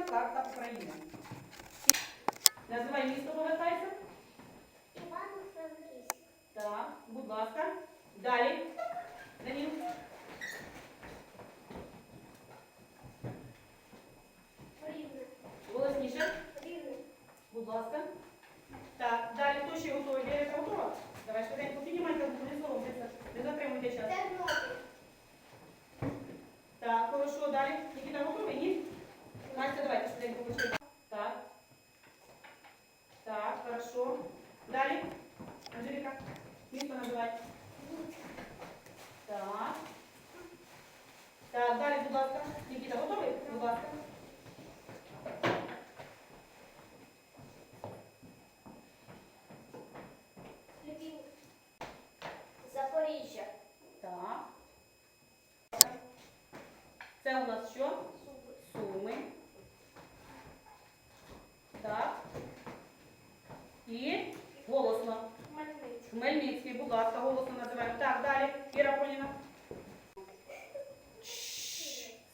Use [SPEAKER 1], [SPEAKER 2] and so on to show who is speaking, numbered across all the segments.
[SPEAKER 1] Повністю карта України. Називай місто, повертайся.
[SPEAKER 2] Івано-Франківськ.
[SPEAKER 1] Так, будь ласка. Далі. Даніл.
[SPEAKER 2] Рівне.
[SPEAKER 1] Голосніше.
[SPEAKER 2] Рівне.
[SPEAKER 1] Будь ласка. Так, далі хто ще готовий? Віра готова? Давай швиденько піднімайте руку, не соромтеся. Не затримуйте час.
[SPEAKER 2] Тернопіль.
[SPEAKER 1] Так, хорошо, далі. Нікіта готовий? Ні? Настя, давайте швиденько почнемо. Так. Так, хорошо. Далі. Анжеліка. Місто називай. Так. Так, далі, будь ласка. Нікіта, готовий? Будь ласка.
[SPEAKER 2] Львів. Запоріжжя.
[SPEAKER 1] Так. Це у нас що? Суми. Так. І голосно.
[SPEAKER 2] Хмельницький.
[SPEAKER 1] Хмельницький, будь ласка, голосно називаємо. Так, далі. Іра Поліна.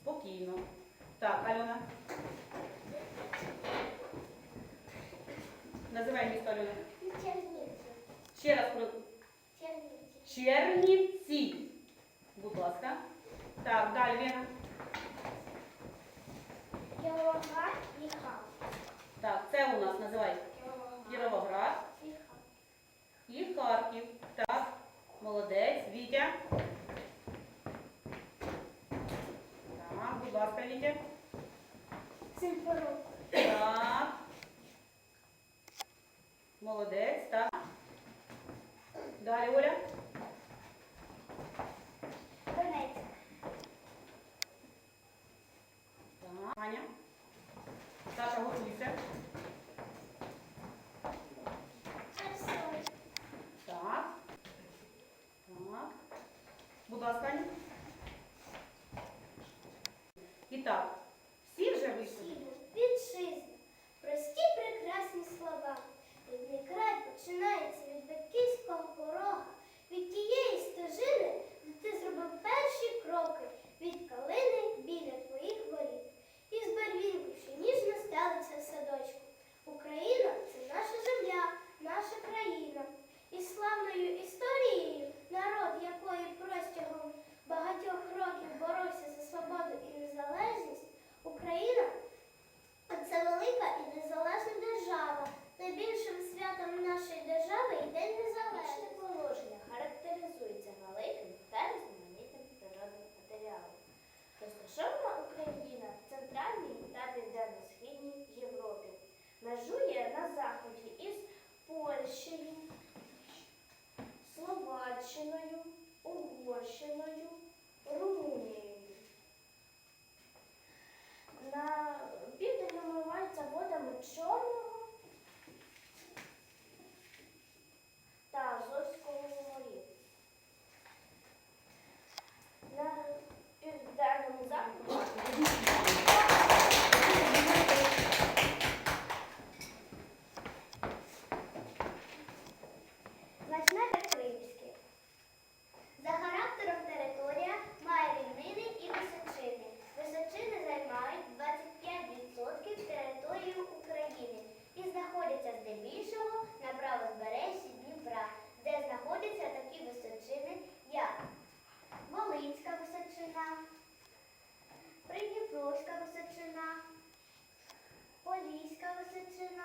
[SPEAKER 1] Спокійно. Так, Альона. Називай місто Альона.
[SPEAKER 2] Чернівці.
[SPEAKER 1] Ще раз про
[SPEAKER 2] Чернівці.
[SPEAKER 1] Чернівці. Будь ласка. Так, далі, Лена.
[SPEAKER 2] Кіровоград і Хам.
[SPEAKER 1] Так, це у нас називай Кіровоград
[SPEAKER 2] і Хам.
[SPEAKER 1] і Харків. Молодець. Вітя. Так, будь ласка, Вітя.
[SPEAKER 2] Симферополь.
[SPEAKER 1] Так. Молодець, так. Далі, Оля.
[SPEAKER 2] Донецьк.
[SPEAKER 1] Так. Аня. Саша, готуйся. 这只呢？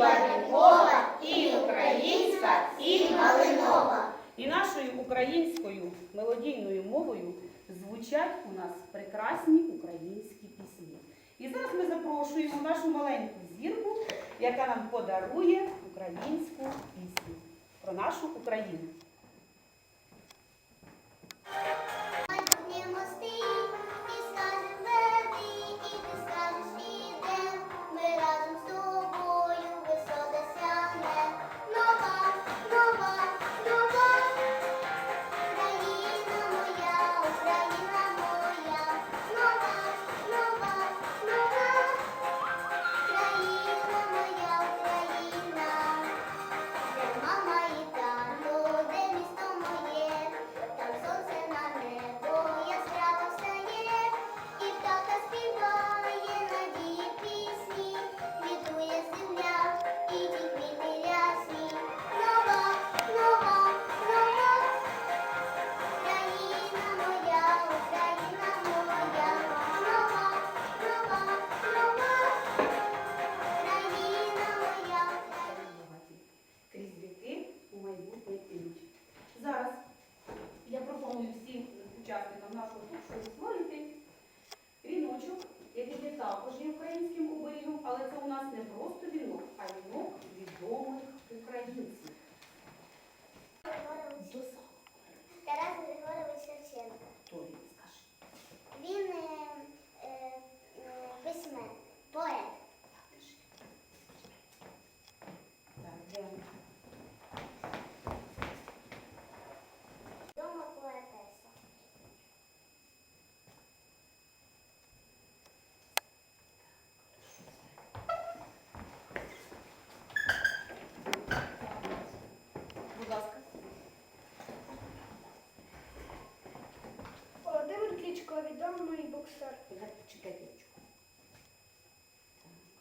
[SPEAKER 1] барвінкова, і
[SPEAKER 2] українська, і малинова. І нашою українською мелодійною мовою
[SPEAKER 1] звучать у нас прекрасні українські пісні. І зараз ми запрошуємо нашу маленьку зірку, яка нам подарує українську пісню про нашу Україну. Також є українським оберігом, але це у нас не просто вінок, а вінок відомих українців.
[SPEAKER 2] Тарас Григорович Шевченко.
[SPEAKER 1] Торі, скажи.
[SPEAKER 2] Він е, е, письменник, поет.
[SPEAKER 1] Так, де?
[SPEAKER 2] Дома поетеса.
[SPEAKER 1] Будь ласка.
[SPEAKER 2] Володимир відомий боксер.
[SPEAKER 1] Чекай ручку.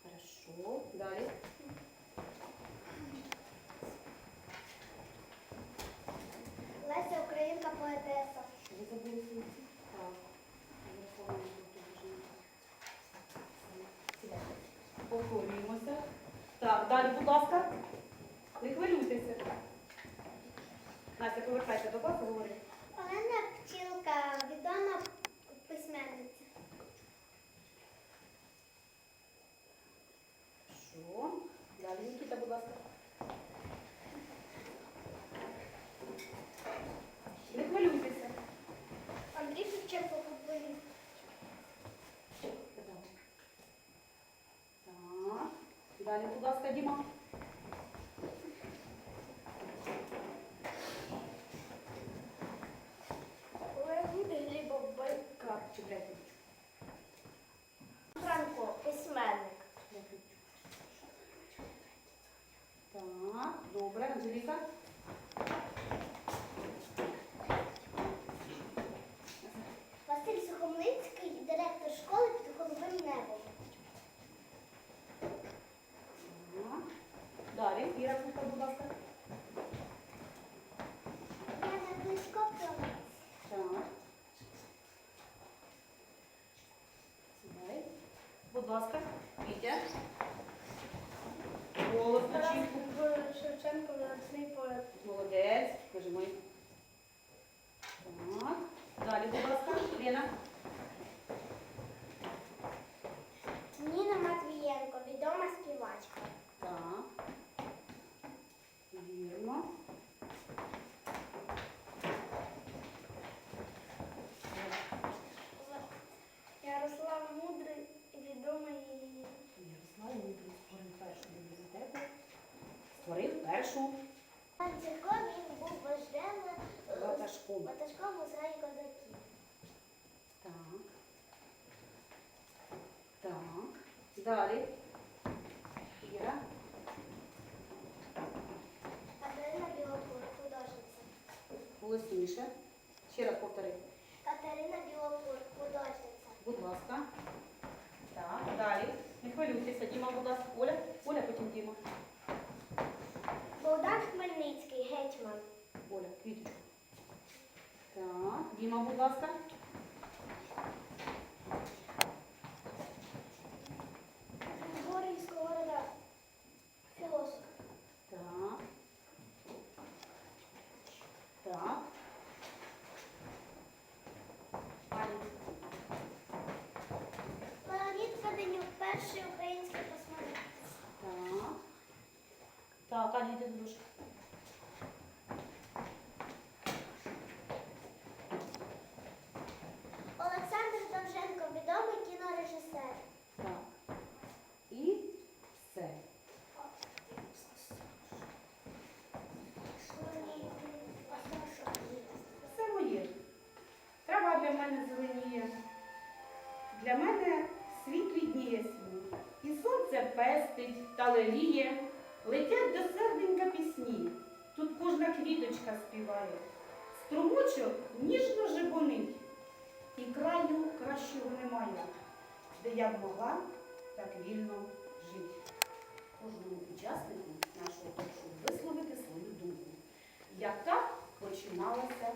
[SPEAKER 1] Так, хорошо. Далі.
[SPEAKER 2] Леся Українка поетеса.
[SPEAKER 1] Що ви забули? Так. Повторюємося. Так, далі, будь ласка. Не хвилюйтеся. Настя, повертайся до класу, говори.
[SPEAKER 2] Олена Пчілка, відома письменниця.
[SPEAKER 1] Що? Далі, Нікіта, будь ласка. Не хвилюйтеся.
[SPEAKER 2] Андрій Шевченко, футболіст.
[SPEAKER 1] Так. Далі, будь ласка, Діма. Будь ласка, Вітя. Голос на чітку.
[SPEAKER 2] Шевченко, видатний поет.
[SPEAKER 1] Молодець. Кажи мой. Так. Далі, будь ласка, Лена. Першу
[SPEAKER 2] Панченко, він був вождем е,
[SPEAKER 1] ватажку.
[SPEAKER 2] ватажком у зграї козаків.
[SPEAKER 1] Так. Так. Далі. Іра.
[SPEAKER 2] Катерина Білокур, художниця.
[SPEAKER 1] Голосніше. Ще раз повтори.
[SPEAKER 2] Катерина Білокур, художниця.
[SPEAKER 1] Будь ласка. Так, далі. Не хвилюйтеся. Діма, будь ласка. Оля. Оля, потім Діма.
[SPEAKER 2] Богдан Хмельницький, гетьман.
[SPEAKER 1] Оля, квіточку. Так, Діма, будь ласка.
[SPEAKER 2] Григорій Сковорода, філософ.
[SPEAKER 1] Так. Так. Аня. Аня, йди до дошки.
[SPEAKER 2] Олександр Довженко, відомий кінорежисер.
[SPEAKER 1] Так. І все. Все моє. Трава для мене зеленіє. Для мене світ рідніє свій. І сонце пестить та леліє. Летять до серденька пісні. Тут кожна квіточка співає. Струмочок ніжно жебонить. І краю кращого немає, де я б могла так вільно жити. Кожному учаснику нашого ток-шоу висловити свою думку, яка починалася